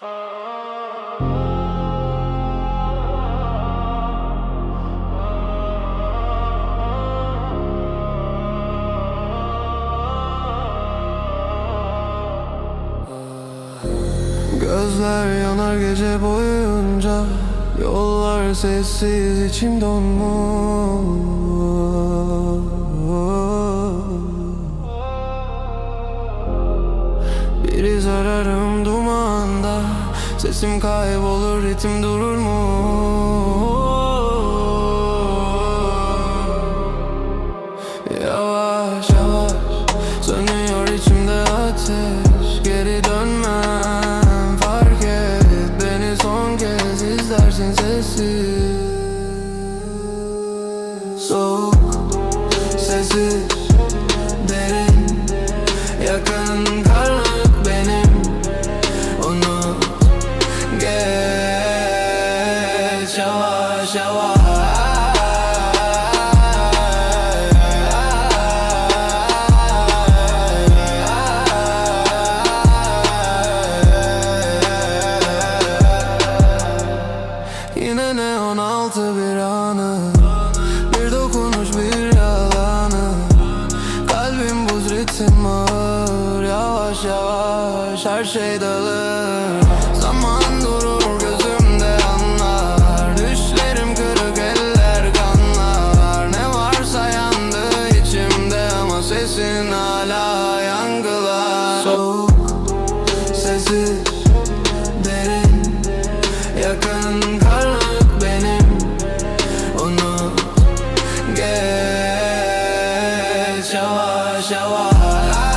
Gözler yanar gece boyunca Yollar sessiz içim donmuş Bir iz ararım dumanda. Sesim kaybolur ritim durur mu? Yavaş yavaş. Sönüyor içimde ateş. Geri dönmem Fark et. Beni son kez izlersin sessiz. Soğuk Geç Yavaş yavaş. Yine ne on altı bir anı Bir dokunuş bir yalanı. Kalbim buz ritim ağır Yavaş yavaş her şey dağılır sesin hala yangılar. Soğuk sesi derin. Yakın karanlık benim. Onu geç yavaş yavaş.